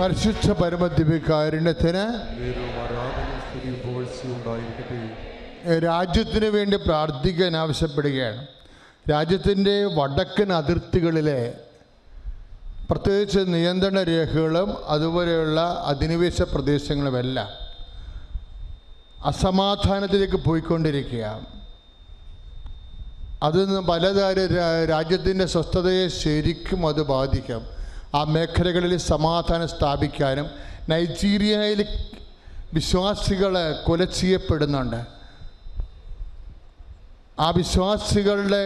പരിശുദ്ധ ഉണ്ടായിരിക്കട്ടെ രാജ്യത്തിന് വേണ്ടി പ്രാർത്ഥിക്കാൻ ആവശ്യപ്പെടുകയാണ്. രാജ്യത്തിന്റെ വടക്കൻ അതിർത്തികളിലെ പ്രത്യേകിച്ച് നിയന്ത്രണ രേഖകളും അതുപോലെയുള്ള അധിനിവേശ പ്രദേശങ്ങളുമെല്ലാം അസമാധാനത്തിലേക്ക് പോയിക്കൊണ്ടിരിക്കുക. അതിൽ നിന്ന് പലതര രാജ്യത്തിന്റെ സ്വസ്ഥതയെ ശരിക്കും അത് ബാധിക്കും. ആ മേഖലകളിൽ സമാധാനം സ്ഥാപിക്കാനും നൈജീരിയയിൽ വിശ്വാസികൾ കൊല ചെയ്യപ്പെടുന്നുണ്ട്. ആ വിശ്വാസികളുടെ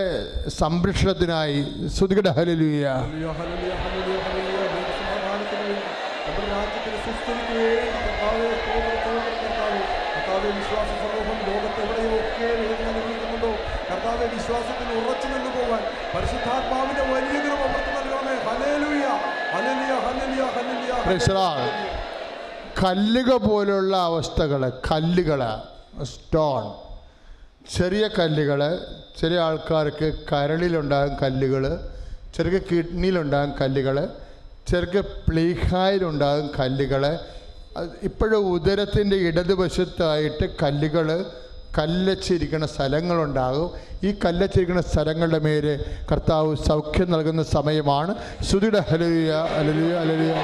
സംരക്ഷണത്തിനായി സുധികട ഹലലുയ വിശ്വാസ ഉറച്ചു നിന്ന് പോകാൻ പരിശുദ്ധാത്മാവിന്റെ വലിയ കൃപ പുറത്തു നൽകണമേ. ഹലേലുയ്യ കല്ലുക പോലുള്ള അവസ്ഥകൾ കല്ലുകൾ സ്റ്റോൺ ചെറിയ കല്ലുകൾ ചെറിയ ആൾക്കാർക്ക് കരളിലുണ്ടാകും കല്ലുകൾ ചെറുക്ക് കിഡ്നിയിലുണ്ടാകും കല്ലുകൾ ചെറുക്ക് പ്ലീഹായിലുണ്ടാകും കല്ലുകൾ ഇപ്പോഴും ഉദരത്തിന്റെ ഇടതുവശത്തായിട്ട് കല്ലുകൾ കല്ലച്ചിരിക്കുന്ന സ്ഥലങ്ങളുണ്ടാകും. ഈ കല്ലച്ചിരിക്കുന്ന സ്ഥലങ്ങളുടെ മേൽ കർത്താവ് സൗഖ്യം നൽകുന്ന സമയമാണ്. ശ്രുതിയുടെ ഹലലിയ അലലിയ അലലിയ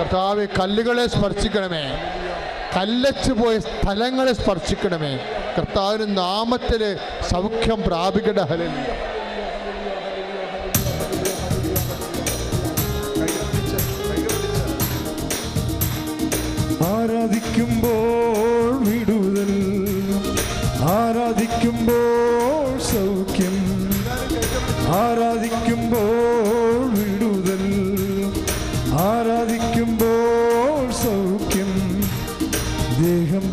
കർത്താവെ കല്ലുകളെ സ്പർശിക്കണമേ. കല്ലച്ചു പോയ സ്ഥലങ്ങളെ സ്പർശിക്കണമേ. കർത്താവിന് നാമത്തിൽ സൗഖ്യം പ്രാപിക്കട്ടെ. ഹലലിയ ആരാധിക്കുമ്പോൾ ആരാധിക്കുമ്പോൾ ആരാധിക്കുമ്പോൾ ആരാധിക്കുമ്പോൾ ദേഹം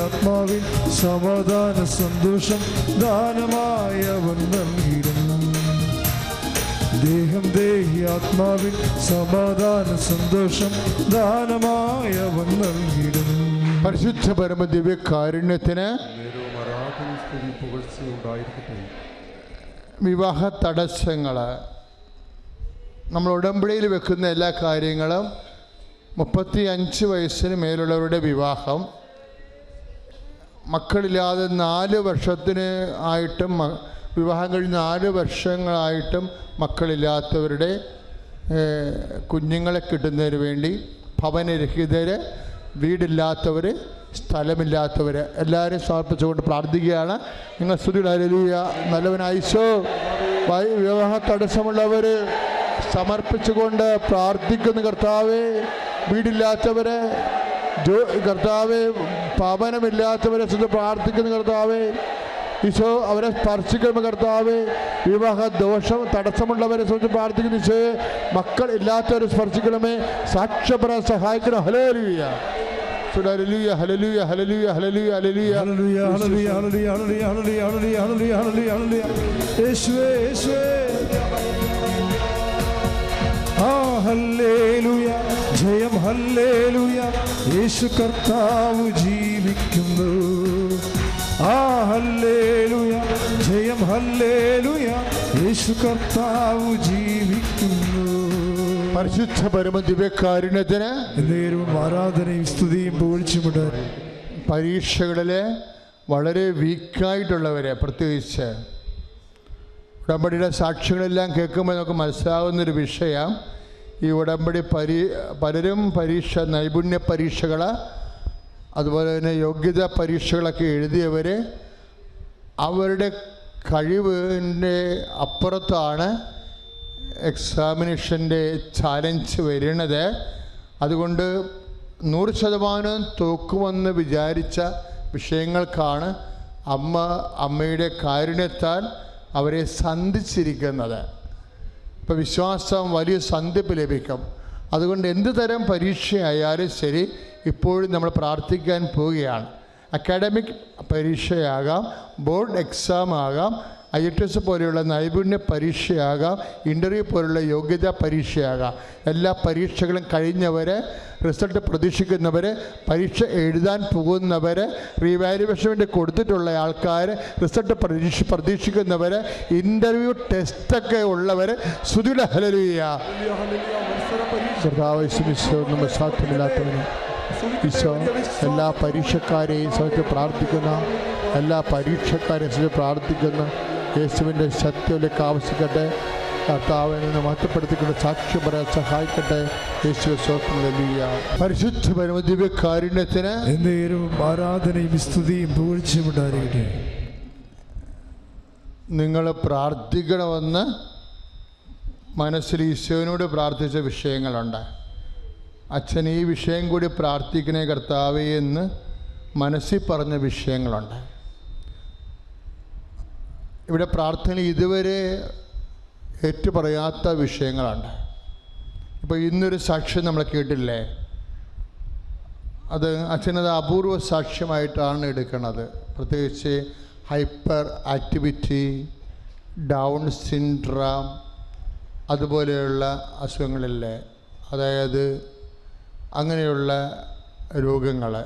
ആത്മാവിൽ സമാധാന സന്തോഷം ദാനമായവൻ നൽകിയിടുന്നു ദേഹം ദേഹി ആത്മാവിൽ സമാധാന സന്തോഷം ദാനമായ അവൻ പരിശുദ്ധ പരമ ദിവ്യ കാരുണ്യത്തിന് വിവാഹ തടസ്സങ്ങൾ നമ്മൾ ഉടമ്പടിയിൽ വെക്കുന്ന എല്ലാ കാര്യങ്ങളും മുപ്പത്തി അഞ്ച് വയസ്സിന് മേലുള്ളവരുടെ വിവാഹം. മക്കളില്ലാതെ നാല് വർഷത്തിന് ആയിട്ടും വിവാഹം കഴിഞ്ഞ് നാല് വർഷങ്ങളായിട്ടും മക്കളില്ലാത്തവരുടെ കുഞ്ഞുങ്ങളെ കിട്ടുന്നതിന് വേണ്ടി ഭവനരഹിതർ വീടില്ലാത്തവർ സ്ഥലമില്ലാത്തവർ എല്ലാവരും സമർപ്പിച്ചുകൊണ്ട് പ്രാർത്ഥിക്കുകയാണ്. നിങ്ങൾ സ്തുതിയിലൂയ നല്ലവനായിശോ വൈ- വിവാഹ തടസ്സമുള്ളവർ സമർപ്പിച്ചുകൊണ്ട് പ്രാർത്ഥിക്കുന്നു കർത്താവെ. വീടില്ലാത്തവരെ കർത്താവെ ഭവനമില്ലാത്തവരെ പ്രാർത്ഥിക്കുന്നു കർത്താവെ. ഈശോ അവരെ സ്പർശിക്കുമ്പോൾ കർത്താവ് വിവാഹ ദോഷം തടസ്സമുള്ളവരെ സംബന്ധിച്ച് പ്രാർത്ഥിക്കുന്ന ഈശോയെ മക്കൾ ഇല്ലാത്തവരെ സ്പർശിക്കണമേ സാക്ഷ്യപ്പെടാൻ സഹായിക്കണം ഹലേലുയ ഹലലുയ ഹലലുയ ഹലലുയ ഹലലുയ യേശു കർത്താവ് ജീവിക്കുന്നു ആ ഹല്ലേലൂയ. ജയം ഹല്ലേലൂയ. യേശു കർത്താവ് ജീവിക്കുന്നു. പരിശുദ്ധ പരമ ദിവ്യകാരുണ്യത്തിന് നേരവും ആരാധനയും സ്തുതിയും പുകഴ്ചയുമുണ്ട് പരീക്ഷകളിലെ വളരെ വീക്കായിട്ടുള്ളവരെ പ്രത്യേകിച്ച് ഉടമ്പടിയുടെ സാക്ഷികളെല്ലാം കേൾക്കുമ്പോൾ നമുക്ക് മനസ്സിലാവുന്നൊരു വിഷയം ഈ ഉടമ്പടി പരീ പലരും പരീക്ഷ നൈപുണ്യ പരീക്ഷകൾ അതുപോലെ തന്നെ യോഗ്യതാ പരീക്ഷകളൊക്കെ എഴുതിയവർ അവരുടെ കഴിവിന്റെ അപ്പുറത്താണ് എക്സാമിനേഷന്റെ ചാലഞ്ച് വരുന്നത്. അതുകൊണ്ട് നൂറ് ശതമാനം തോക്കുമെന്ന് വിചാരിച്ച വിഷയങ്ങൾക്കാണ് അമ്മ അമ്മയുടെ കാരുണ്യത്താൽ അവരെ സന്ധിച്ചിരിക്കുന്നത്. ഇപ്പോൾ വിശ്വാസം വലിയ സന്ധിപ്പ് ലഭിക്കും. അതുകൊണ്ട് എന്ത് തരം പരീക്ഷയായാലും ശരി ഇപ്പോഴും നമ്മൾ പ്രാർത്ഥിക്കാൻ പോവുകയാണ്. അക്കാഡമിക് പരീക്ഷയാകാം ബോർഡ് എക്സാം ആകാം ഐ ടി എസ് പോലെയുള്ള നൈപുണ്യ പരീക്ഷയാകാം ഇന്റർവ്യൂ പോലുള്ള യോഗ്യതാ പരീക്ഷയാകാം. എല്ലാ പരീക്ഷകളും കഴിഞ്ഞവരെ റിസൾട്ട് പ്രതീക്ഷിക്കുന്നവർ പരീക്ഷ എഴുതാൻ പോകുന്നവർ റീവാലുവേഷൻ വേണ്ടി കൊടുത്തിട്ടുള്ള ആൾക്കാർ റിസൾട്ട് പ്രതീക്ഷ പ്രതീക്ഷിക്കുന്നവർ ഇന്റർവ്യൂ ടെസ്റ്റൊക്കെ ഉള്ളവർ ഹല്ലേലൂയ, ഈശോ എല്ലാ പരീക്ഷക്കാരെയും സമയത്ത് പ്രാർത്ഥിക്കുന്ന. എല്ലാ പരീക്ഷക്കാരെയും സമയത്ത് പ്രാർത്ഥിക്കുന്ന. യേശുവിന്റെ ശക്തിയിലേക്ക് ആവശ്യിക്കട്ടെ കർത്താവിനെ നിന്ന് മാറ്റപ്പെടുത്തിക്കൊണ്ട് സാക്ഷ്യം പറയാൻ സഹായിക്കട്ടെ. യേശു സ്വപ്ന പരിശുദ്ധ പരമദിവ്യ കാരുണ്യത്തിന് എന്തേലും ആരാധനയും സ്തുതിയും പൂഴ്ചയും ഉണ്ടായിരിക്കട്ടെ. നിങ്ങൾ പ്രാർത്ഥിക്കണമെന്ന് മനസ്സിൽ ഈശോനോട് പ്രാർത്ഥിച്ച വിഷയങ്ങളുണ്ട്. അച്ഛൻ ഈ വിഷയം കൂടി പ്രാർത്ഥിക്കണേ കർത്താവേ എന്ന് മനസ്സിൽ പറഞ്ഞ വിഷയങ്ങളുണ്ട്. ഇവിടെ പ്രാർത്ഥന ഇതുവരെ ഏറ്റുപറയാത്ത വിഷയങ്ങളുണ്ട് ഇപ്പോൾ ഇന്നൊരു സാക്ഷ്യം നമ്മൾ കേട്ടില്ലേ? അത് അച്ഛനത് അപൂർവ സാക്ഷ്യമായിട്ടാണ് എടുക്കുന്നത് പ്രത്യേകിച്ച് ഹൈപ്പർ ആക്ടിവിറ്റി ഡൗൺ സിൻഡ്രാം അതുപോലെയുള്ള അസുഖങ്ങളില്ലേ? അതായത് അങ്ങനെയുള്ള രോഗങ്ങൾ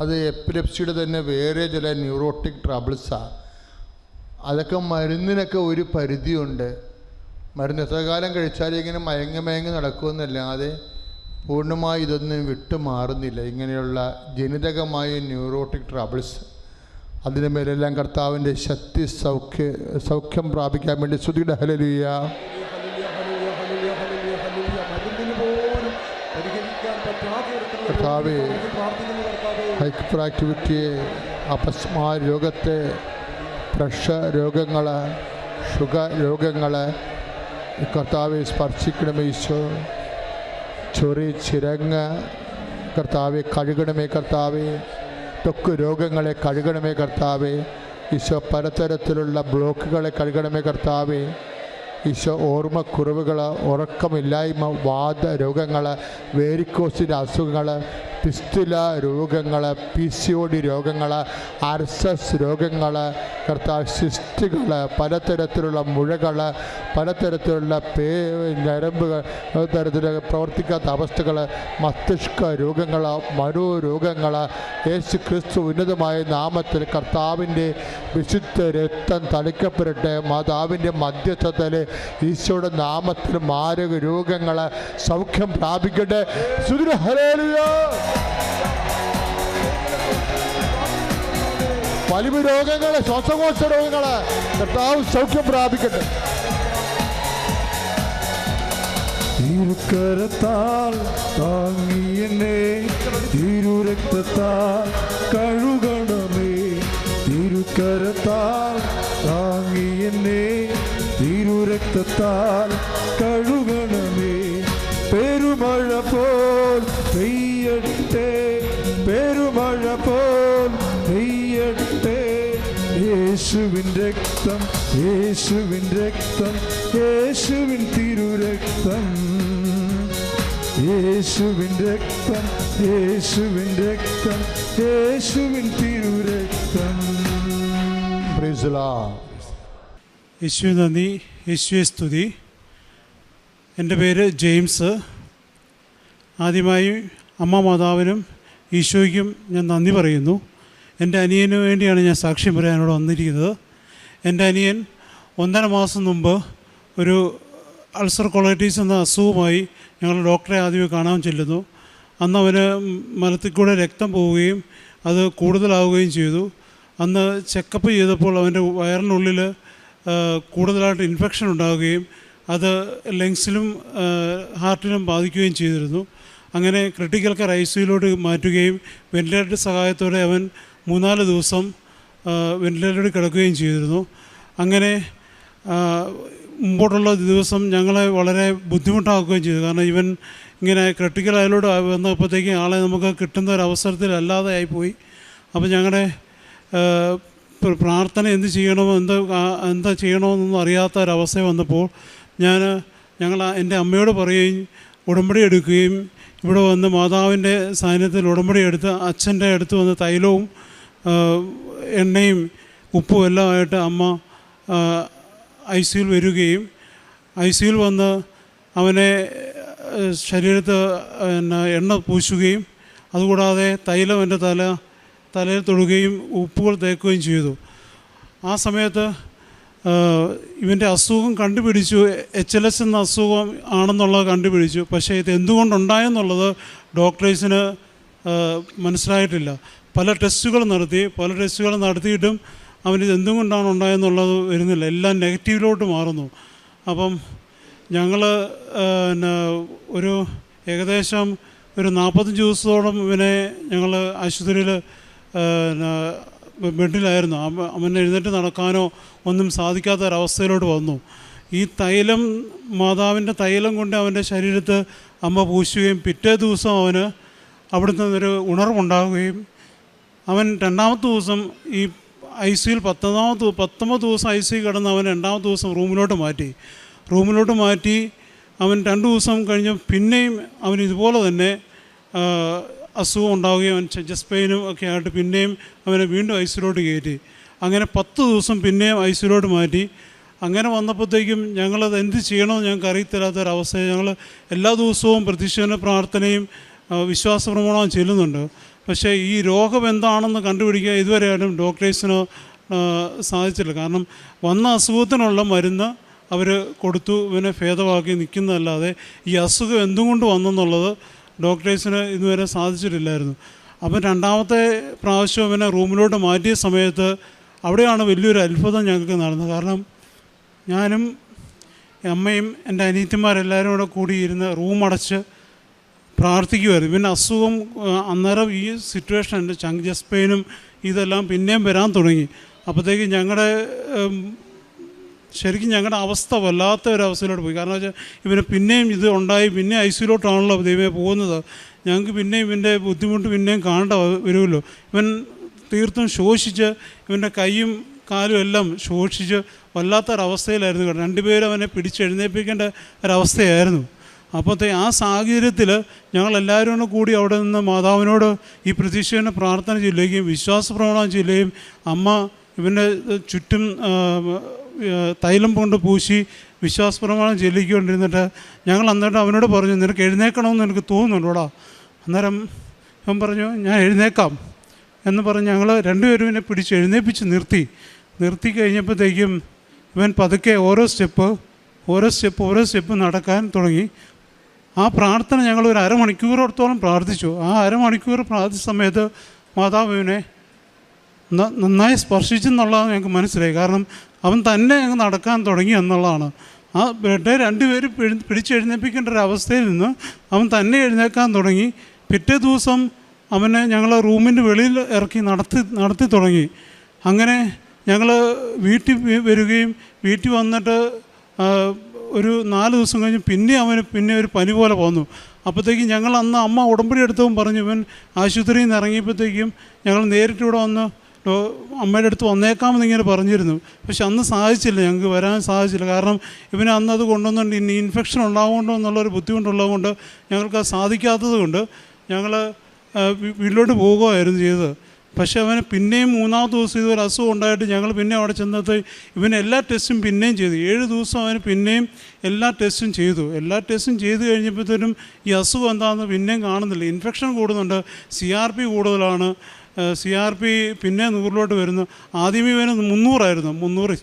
അത് എപ്പിലെപ്സിയുടെ തന്നെ വേറെ ചില ന്യൂറോട്ടിക് ട്രബിൾസാണ് അതൊക്കെ മരുന്നിനൊക്കെ ഒരു പരിധിയുണ്ട്. മരുന്ന് എത്ര കാലം കഴിച്ചാലും ഇങ്ങനെ മയങ്ങി മയങ്ങി നടക്കുമെന്നല്ലാതെ പൂർണമായി ഇതൊന്നും വിട്ടു മാറുന്നില്ല. ഇങ്ങനെയുള്ള ജനിതകമായ ന്യൂറോട്ടിക് ട്രബിൾസ് അതിന് മേലെല്ലാം കർത്താവിന്റെ ശക്തി സൗഖ്യ സൗഖ്യം പ്രാപിക്കാൻ വേണ്ടി ശ്രുതിയുടെ ഹലലിയ കർത്താവേ. ഹൈപ്പർ ആക്ടിവിറ്റിയെ അപസ്മാ രോഗത്തെ പ്രഷർ രോഗങ്ങൾ ഷുഗർ രോഗങ്ങൾ കർത്താവെ സ്പർശിക്കണമേ ഈശോ. ചൊറി ചിരങ്ങ് കർത്താവെ കഴുകണമേ കർത്താവെ. തൊക്ക് രോഗങ്ങളെ കഴുകണമേ കർത്താവെ. ഈശോ പലതരത്തിലുള്ള ബ്ലോക്കുകളെ കഴുകണമേ കർത്താവെ. ഈശോ ഓർമ്മക്കുറവുകൾ ഉറക്കമില്ലായ്മ വാദ രോഗങ്ങൾ വേരിക്കോസിന്റെ അസുഖങ്ങൾ പിസ്തുല രോഗങ്ങൾ പി സി ഒ ഡി രോഗങ്ങൾ അർസസ് രോഗങ്ങൾ കർത്താവ് സിസ്റ്റുകൾ പലതരത്തിലുള്ള മുഴകൾ പലതരത്തിലുള്ള പേ ഞരമ്പുകൾ തരത്തിൽ പ്രവർത്തിക്കാത്ത അവസ്ഥകൾ മസ്തിഷ്ക രോഗങ്ങൾ മനോരോഗങ്ങൾ യേശു ക്രിസ്തു ഉന്നതമായ നാമത്തിൽ കർത്താവിന്റെ വിശുദ്ധ രക്തം തളിക്കപ്പെടട്ടെ മാതാവിന്റെ മധ്യസ്ഥത്തിൽ ഈശോയുടെ നാമത്തിൽ മാരക രോഗങ്ങൾ സൗഖ്യം പ്രാപിക്കട്ടെ. സുദൃ വലിവ് രോഗങ്ങൾ ശ്വാസകോശ രോഗങ്ങൾ കർത്താവ് സൗഖ്യം പ്രാപിക്കട്ടെ. തിരുക്കരത്താൽ താങ്ങി എന്നെ തിരുരക്തത്താൽ കഴുകണമേ. തിരുക്കരത്താൽ താങ്ങി എന്നെ തിരുരക്തത്താൽ കഴുകണമേ. പെരുമഴ പോൽ പെയ്യട്ടെ പെരുമഴ പോൽ പെയ്യട്ടെ യേശുവിൻ രക്തം യേശുവിൻ രക്തം യേശുവിൻ തിരുരക്തം. യേശുവിൻ രക്തം യേശുവിൻ രക്തം യേശുവിൻ തിരുരക്തം. യേശുവെ നന്ദി യേശുവെ സ്തുതി. എന്റെ പേര് ജെയിംസ്. ആദ്യമായി അമ്മ മാതാവിനും ഈശോയ്ക്കും ഞാൻ നന്ദി പറയുന്നു. എന്റെ അനിയന് വേണ്ടിയാണ് ഞാൻ സാക്ഷ്യം പറയാനോട് വന്നിരിക്കുന്നത്. എന്റെ അനിയൻ ഒന്നര മാസം മുമ്പ് ഒരു അൾസർ കൊളൈറ്റീസ് എന്ന അസുഖമായി ഞങ്ങൾ ഡോക്ടറെ ആദ്യമേ കാണാൻ ചെല്ലുന്നു. അന്ന് അവന് മലത്തിൽ കൂടെ രക്തം പോവുകയും അത് കൂടുതലാവുകയും ചെയ്തു. അന്ന് ചെക്കപ്പ് ചെയ്തപ്പോൾ അവന്റെ വയറിനുള്ളിൽ കൂടുതലായിട്ട് ഇൻഫെക്ഷൻ ഉണ്ടാവുകയും അത് ലങ്സിലും ഹാർട്ടിലും ബാധിക്കുകയും ചെയ്തിരുന്നു. അങ്ങനെ ക്രിട്ടിക്കൽ കെയർ ഐ സിയിലോട്ട് മാറ്റുകയും വെന്റിലേറ്റർ സഹായത്തോടെ അവൻ മൂന്നാൽ ദിവസം വെന്റിലേറ്ററിൽ കിടക്കുകയും ചെയ്തിരുന്നു. അങ്ങനെ മുമ്പോട്ടുള്ള ദിവസം ഞങ്ങളെ വളരെ ബുദ്ധിമുട്ടാക്കുകയും ചെയ്തു. കാരണം ഇവൻ ഇങ്ങനെ ക്രിട്ടിക്കൽ അതിലോട്ട് വന്നപ്പോഴത്തേക്കും ആളെ നമുക്ക് കിട്ടുന്ന ഒരു അവസരത്തിലല്ലാതെ ആയിപ്പോയി. അപ്പോൾ ഞങ്ങളുടെ പ്രാർത്ഥന എന്ത് ചെയ്യണമോ എന്ത് എന്താ ചെയ്യണമെന്നൊന്നും അറിയാത്ത ഒരവസ്ഥ വന്നപ്പോൾ ഞാൻ ഞങ്ങൾ എന്റെ അമ്മയോട് പറയുകയും ഉടമ്പടി എടുക്കുകയും ഇവിടെ വന്ന് മാതാവിന്റെ സാന്നിധ്യത്തിൽ ഉടമ്പടി എടുത്ത് അച്ഛന്റെ അടുത്ത് വന്ന് തൈലവും എണ്ണയും ഉപ്പും എല്ലാം ആയിട്ട് അമ്മ ഐ സിയിൽ വരികയും ഐ സിയിൽ വന്ന് അവനെ ശരീരത്ത് പിന്നെ എണ്ണ പൂശുകയും അതുകൂടാതെ തൈലം എന്റെ തല തലയിൽ തൊടുകയും ഉപ്പുകൾ തേക്കുകയും ചെയ്തു. ആ സമയത്ത് ഇവന്റെ അസുഖം കണ്ടുപിടിച്ചു. എച്ച് എൽ എസ് എന്ന അസുഖം ആണെന്നുള്ളത് കണ്ടുപിടിച്ചു. പക്ഷേ ഇത് എന്തുകൊണ്ടുണ്ടായെന്നുള്ളത് ഡോക്ടേഴ്സിന് മനസ്സിലായിട്ടില്ല. പല ടെസ്റ്റുകൾ നടത്തി പല ടെസ്റ്റുകൾ നടത്തിയിട്ടും അവനിത് എന്തുകൊണ്ടാണ് ഉണ്ടായെന്നുള്ളത് വരുന്നില്ല. എല്ലാം നെഗറ്റീവിലോട്ട് മാറുന്നു. അപ്പം ഞങ്ങൾ പിന്നെ ഒരു ഏകദേശം ഒരു നാൽപ്പത്തഞ്ച് ദിവസത്തോളം ഇവനെ ഞങ്ങൾ ആശുപത്രിയിൽ ബെഡിലായിരുന്നു. അവ- അവൻ എഴുന്നേറ്റ് നടക്കാനോ ഒന്നും സാധിക്കാത്ത ഒരവസ്ഥയിലോട്ട് വന്നു. ഈ തൈലം മാതാവിന്റെ തൈലം കൊണ്ട് അവന്റെ ശരീരത്ത് അമ്മ പൂശുകയും പിറ്റേ ദിവസം അവന് അവിടുന്ന് ഒരു ഉണർവുണ്ടാകുകയും അവൻ രണ്ടാമത്തെ ദിവസം ഈ ഐ സിയിൽ പത്തൊമ്പതാമത്തെ പത്തൊമ്പത് ദിവസം ഐ സി കിടന്ന് അവൻ രണ്ടാമത്തെ ദിവസം റൂമിലോട്ട് മാറ്റി. റൂമിലോട്ട് മാറ്റി അവൻ രണ്ട് ദിവസം കഴിഞ്ഞ് പിന്നെയും അവൻ ഇതുപോലെ തന്നെ അസുഖം ഉണ്ടാവുകയും അവൻ ചെസ്റ്റ് പെയിനും ഒക്കെ ആയിട്ട് പിന്നെയും അവനെ വീണ്ടും ഐ സിയിലോട്ട് കയറ്റി. അങ്ങനെ പത്ത് ദിവസം പിന്നെയും ഐ സിയിലോട്ട് മാറ്റി. അങ്ങനെ വന്നപ്പോഴത്തേക്കും ഞങ്ങളത് എന്ത് ചെയ്യണമെന്ന് ഞങ്ങൾക്ക് അറിയത്തില്ലാത്തൊരവസ്ഥ ഞങ്ങൾ എല്ലാ ദിവസവും പ്രതിഷേധ പ്രാർത്ഥനയും വിശ്വാസ പ്രമാണവും ചെല്ലുന്നുണ്ട്. പക്ഷേ ഈ രോഗം എന്താണെന്ന് കണ്ടുപിടിക്കുക ഇതുവരെ ആയാലും ഡോക്ടേഴ്സിന് സാധിച്ചില്ല. കാരണം വന്ന അസുഖത്തിനുള്ള മരുന്ന് അവർ കൊടുത്തു ഇവനെ ഭേദമാക്കി നിൽക്കുന്നതല്ലാതെ ഈ അസുഖം എന്തുകൊണ്ട് വന്നെന്നുള്ളത് ഡോക്ടേഴ്സിന് ഇതുവരെ സാധിച്ചിട്ടില്ലായിരുന്നു. അപ്പം രണ്ടാമത്തെ പ്രാവശ്യം ഇവനെ റൂമിലോട്ട് മാറ്റിയ സമയത്ത് അവിടെയാണ് വലിയൊരു അത്ഭുതം ഞങ്ങൾക്ക് നടന്നത്. കാരണം ഞാനും അമ്മയും എന്റെ അനിയത്തിമാരെല്ലാവരും കൂടെ കൂടിയിരുന്ന് റൂം അടച്ച് പ്രാർത്ഥിക്കുമായിരുന്നു പിന്നെ അസുഖം അന്നേരം ഈ സിറ്റുവേഷൻ ചങ്ക് ജസ്റ്റ് പെയിനും ഇതെല്ലാം പിന്നെയും വരാൻ തുടങ്ങി. അപ്പോഴത്തേക്ക് ഞങ്ങളുടെ ശരിക്കും ഞങ്ങളുടെ അവസ്ഥ വല്ലാത്ത ഒരു അവസ്ഥയിലോട്ട് പോയി. കാരണം വെച്ചാൽ ഇവന് പിന്നെയും ഇത് ഉണ്ടായി. പിന്നെ ഐ സിയിലോട്ടാണല്ലോ ദൈവമേ പോകുന്നത്. ഞങ്ങൾക്ക് പിന്നെയും ഇവന്റെ ബുദ്ധിമുട്ട് പിന്നെയും കാണേണ്ട വരുമല്ലോ. ഇവൻ തീർത്തും ശോഷിച്ച് ഇവന്റെ കൈയും കാലും എല്ലാം ശോഷിച്ച് വല്ലാത്തൊരവസ്ഥയിലായിരുന്നു രണ്ടുപേരും അവനെ പിടിച്ചെഴുന്നേൽപ്പിക്കേണ്ട ഒരവസ്ഥയായിരുന്നു. അപ്പോഴത്തെ ആ സാഹചര്യത്തിൽ ഞങ്ങളെല്ലാവരും കൂടെ കൂടി അവിടെ നിന്ന് മാതാവിനോട് ഈ പ്രതീക്ഷേനെ പ്രാർത്ഥന ചെല്ലുകയും വിശ്വാസ പ്രവണം ചെല്ലുകയും അമ്മ ഇവന്റെ ചുറ്റും തൈലം കൊണ്ട് പൂശി വിശ്വാസ പ്രമാണം ചെല്ലിക്കൊണ്ടിരുന്നിട്ട് ഞങ്ങൾ അന്നേരം അവനോട് പറഞ്ഞു നിനക്ക് എഴുന്നേക്കണമെന്ന് എനിക്ക് തോന്നുന്നുണ്ടോടാ? അന്നേരം അവൻ പറഞ്ഞു ഞാൻ എഴുന്നേക്കാം. എന്ന് പറഞ്ഞ് ഞങ്ങൾ രണ്ടുപേരും ഇവനെ പിടിച്ച് എഴുന്നേപ്പിച്ച് നിർത്തി. നിർത്തി കഴിഞ്ഞപ്പോഴത്തേക്കും ഇവൻ പതുക്കെ ഓരോ സ്റ്റെപ്പ് ഓരോ സ്റ്റെപ്പ് ഓരോ സ്റ്റെപ്പ് നടക്കാൻ തുടങ്ങി. ആ പ്രാർത്ഥന ഞങ്ങൾ ഒരു അരമണിക്കൂറോടത്തോളം പ്രാർത്ഥിച്ചു. ആ അരമണിക്കൂർ പ്രാർത്ഥിച്ച സമയത്ത് മാതാവിനെ നന്നായി സ്പർശിച്ചെന്നുള്ളത് ഞങ്ങൾക്ക് മനസ്സിലായി. കാരണം അവൻ തന്നെ അങ്ങ് നടക്കാൻ തുടങ്ങി എന്നുള്ളതാണ്. ആ ബ്ലഡ് രണ്ടുപേരും പിടിച്ചെഴുന്നേൽപ്പിക്കേണ്ട ഒരു അവസ്ഥയിൽ നിന്ന് അവൻ തന്നെ എഴുന്നേക്കാൻ തുടങ്ങി. പിറ്റേ ദിവസം അവനെ ഞങ്ങൾ റൂമിന്റെ വെളിയിൽ ഇറക്കി നടത്തി നടത്തി തുടങ്ങി. അങ്ങനെ ഞങ്ങൾ വീട്ടിൽ വരികയും വീട്ടിൽ വന്നിട്ട് ഒരു നാല് ദിവസം കഴിഞ്ഞ് പിന്നെ അവന് പിന്നെ ഒരു പനി പോലെ പോന്നു അപ്പോഴത്തേക്കും ഞങ്ങൾ അന്ന് അമ്മ ഉടമ്പടി എടുത്തവും പറഞ്ഞു ഇവൻ ആശുപത്രിയിൽ നിന്ന് ഇറങ്ങിയപ്പോഴത്തേക്കും ഞങ്ങൾ നേരിട്ട് ഇവിടെ വന്ന് അമ്മയുടെ അടുത്ത് വന്നേക്കാമെന്ന് ഇങ്ങനെ പറഞ്ഞിരുന്നു. പക്ഷെ അന്ന് സാധിച്ചില്ല ഞങ്ങൾക്ക് വരാൻ സാധിച്ചില്ല. കാരണം ഇവന് അന്ന് അത് കൊണ്ടുവന്നുകൊണ്ട് ഇനി ഇൻഫെക്ഷൻ ഉണ്ടാവുകൊണ്ടോ എന്നുള്ളൊരു ബുദ്ധിമുട്ടുള്ളതുകൊണ്ട് ഞങ്ങൾക്ക് അത് സാധിക്കാത്തത് കൊണ്ട് ഞങ്ങൾ വീട്ടിലോട്ട് പോകുകയായിരുന്നു ചെയ്തത്. പക്ഷേ അവന് പിന്നെയും മൂന്നാമത്തെ ദിവസം ഇതൊരു അസുഖം ഉണ്ടായിട്ട് ഞങ്ങൾ പിന്നെ അവിടെ ചെന്നത് ഇവന് എല്ലാ ടെസ്റ്റും പിന്നെയും ചെയ്തു. ഏഴ് ദിവസം അവന് പിന്നെയും എല്ലാ ടെസ്റ്റും ചെയ്തു. എല്ലാ ടെസ്റ്റും ചെയ്തു കഴിഞ്ഞപ്പോഴത്തേനും ഈ അസുഖം എന്താണെന്ന് പിന്നെയും കാണുന്നില്ല. ഇൻഫെക്ഷൻ കൂടുന്നുണ്ട്. സി ആർ പി കൂടുതലാണ്. സി ആർ പി പിന്നെ നൂറിലോട്ട് വരുന്നു. ആദ്യമേ ഇവന് മുന്നൂറായിരുന്നു. മുന്നൂറ്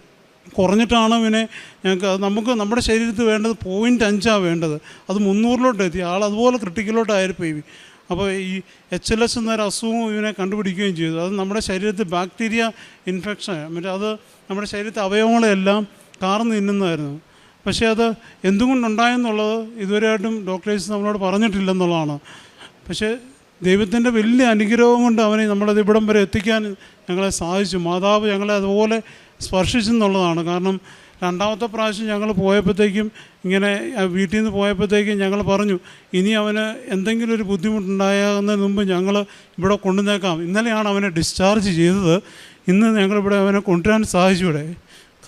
കുറഞ്ഞിട്ടാണ് ഇവനെ ഞങ്ങൾക്ക് നമുക്ക് നമ്മുടെ ശരീരത്തിൽ വേണ്ടത് പോയിന്റ് അഞ്ചാണ് വേണ്ടത്. അത് മുന്നൂറിലോട്ട് എത്തി. ആൾ അതുപോലെ ക്രിട്ടിക്കലോട്ടായിരിക്കും അപ്പോൾ ഈ എച്ച് എൽ എസ് എന്നൊരു അസുഖവും ഇവനെ കണ്ടുപിടിക്കുകയും ചെയ്തു. അത് നമ്മുടെ ശരീരത്തിൽ ബാക്ടീരിയ ഇൻഫെക്ഷൻ മറ്റേ അത് നമ്മുടെ ശരീരത്തെ അവയവങ്ങളെല്ലാം കാർന്ന് തിന്നുന്നതായിരുന്നു. പക്ഷേ അത് എന്തുകൊണ്ടുണ്ടായെന്നുള്ളത് ഇതുവരെയായിട്ടും ഡോക്ടേഴ്സ് നമ്മളോട് പറഞ്ഞിട്ടില്ലെന്നുള്ളതാണ്. പക്ഷേ ദൈവത്തിന്റെ വലിയ അനുഗ്രഹം കൊണ്ട് അവനെ നമ്മളത് ഇവിടം വരെ എത്തിക്കാൻ ഞങ്ങളെ സാധിച്ചു. മാതാവ് ഞങ്ങളെ അതുപോലെ സ്പർശിച്ചെന്നുള്ളതാണ് കാരണം രണ്ടാമത്തെ പ്രാവശ്യം ഞങ്ങൾ പോയപ്പോഴത്തേക്കും ഇങ്ങനെ വീട്ടിൽ നിന്ന് പോയപ്പോഴത്തേക്കും ഞങ്ങൾ പറഞ്ഞു ഇനി അവന് എന്തെങ്കിലും ഒരു ബുദ്ധിമുട്ടുണ്ടാകുന്നതിന് മുമ്പ് ഞങ്ങൾ ഇവിടെ കൊണ്ടുവന്നേക്കാം ഇന്നലെയാണ് അവനെ ഡിസ്ചാർജ് ചെയ്തത്. ഇന്ന് ഞങ്ങളിവിടെ അവനെ കൊണ്ടുവരാൻ സാധിച്ചു ഇവിടെ